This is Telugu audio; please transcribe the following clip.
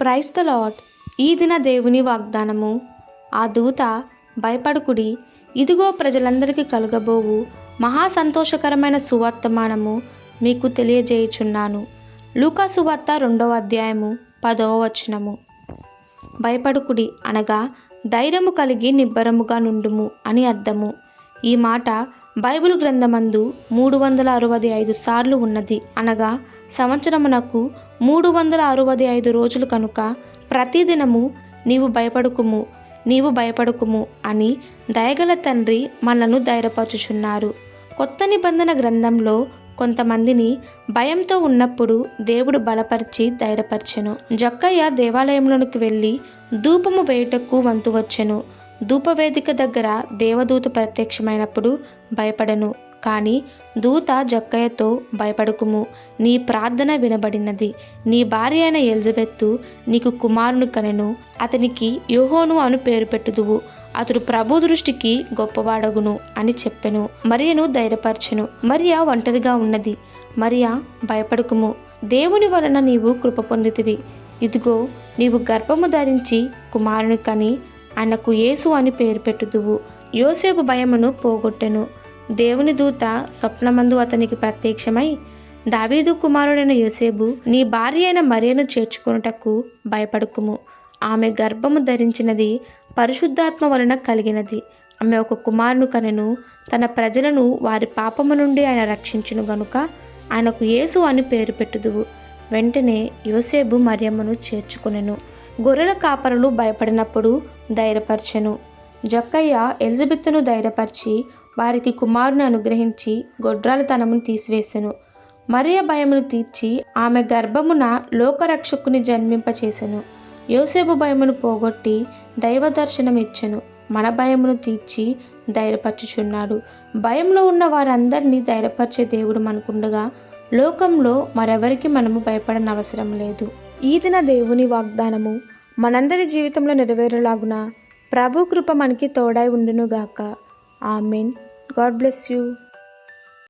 క్రైస్త లాట్ ఈ దిన దేవుని వాగ్దానము. ఆ దూత భయపడుకుడి ఇదిగో ప్రజలందరికీ కలుగబోవు. మహా సంతోషకరమైన సువర్తమానము మీకు తెలియజేయుచున్నాను. లూకా సువార్త రెండవ అధ్యాయము పదవ వచనము. భయపడుకుడి అనగా ధైర్యము కలిగి నిబ్బరముగా నుండుము అని అర్థము. ఈ మాట బైబిల్ గ్రంథమందు మూడు వందల అరవై ఐదు సార్లు ఉన్నది. అనగా సంవత్సరమునకు మూడు వందల అరవై ఐదు రోజులు కనుక ప్రతిదినము నీవు భయపడుకుము నీవు భయపడుకుము అని దయగల తండ్రి మనను ధైర్యపరచుచున్నారు. కొత్త నిబంధన గ్రంథంలో కొంతమందిని భయంతో ఉన్నప్పుడు దేవుడు బలపరిచి ధైర్యపరచెను. జక్కయ్య దేవాలయంలోనికి వెళ్ళి ధూపము వేయుటకు వంతు వచ్చెను ధూపవేదిక దగ్గర దేవదూత ప్రత్యక్షమైనప్పుడు భయపడను కానీ దూత జక్కయ్యతో భయపడకుము. నీ ప్రార్థన వినబడినది. నీ భార్య అయిన ఎలిజబెత్తు నీకు కుమారుని కనెను. అతనికి యోహోను అను పేరు పెట్టుదువు. అతడు ప్రభు దృష్టికి గొప్పవాడగును అని చెప్పెను. మరియను ధైర్యపరచెను. మరియా ఒంటరిగా ఉన్నది. మరియా భయపడకుము. దేవుని వలన నీవు కృప పొందితివి. ఇదిగో నీవు గర్భము ధరించి కుమారుని కని ఆయనకు యేసు అని పేరు పెట్టుదువు. యోసేపు భయమును పోగొట్టెను. దేవుని దూత స్వప్నమందు అతనికి ప్రత్యక్షమై దావీదు కుమారుడైన యోసేపు నీ భార్య అయిన మరియను చేర్చుకొనుటకు భయపడుకుము. ఆమె గర్భము ధరించినది పరిశుద్ధాత్మ వలన కలిగినది. ఆమె ఒక కుమారుని కనెను. తన ప్రజలను వారి పాపము నుండి ఆయన రక్షించును గనుక ఆయనకు యేసు అని పేరు పెట్టుదువు. వెంటనే యోసేపు మరియమ్మను చేర్చుకునెను. గొర్రెల కాపరులు భయపడినప్పుడు ధైర్యపరచెను. జక్కయ్య ఎలిజబెత్తును ధైర్యపరిచి వారికి కుమారుని అనుగ్రహించి గొడ్రాలు తనమును తీసివేసెను. మరియ భయమును తీర్చి ఆమె గర్భమున లోకరక్షకుని జన్మింపచేసెను. యోసేపు భయమును పోగొట్టి దైవ దర్శనం ఇచ్చెను మన భయమును తీర్చి ధైర్యపరచుచున్నాడు. భయంలో ఉన్న వారందరినీ ధైర్యపరిచే దేవుడు మనకుండగా లోకంలో మరెవరికి మనము భయపడనవసరం లేదు. ఈ దిన దేవుని వాగ్దానము మనందరి జీవితంలో నెరవేరులాగున ప్రభు కృప మనకి తోడై ఉండునుగాక. ఆమెన్. God bless you.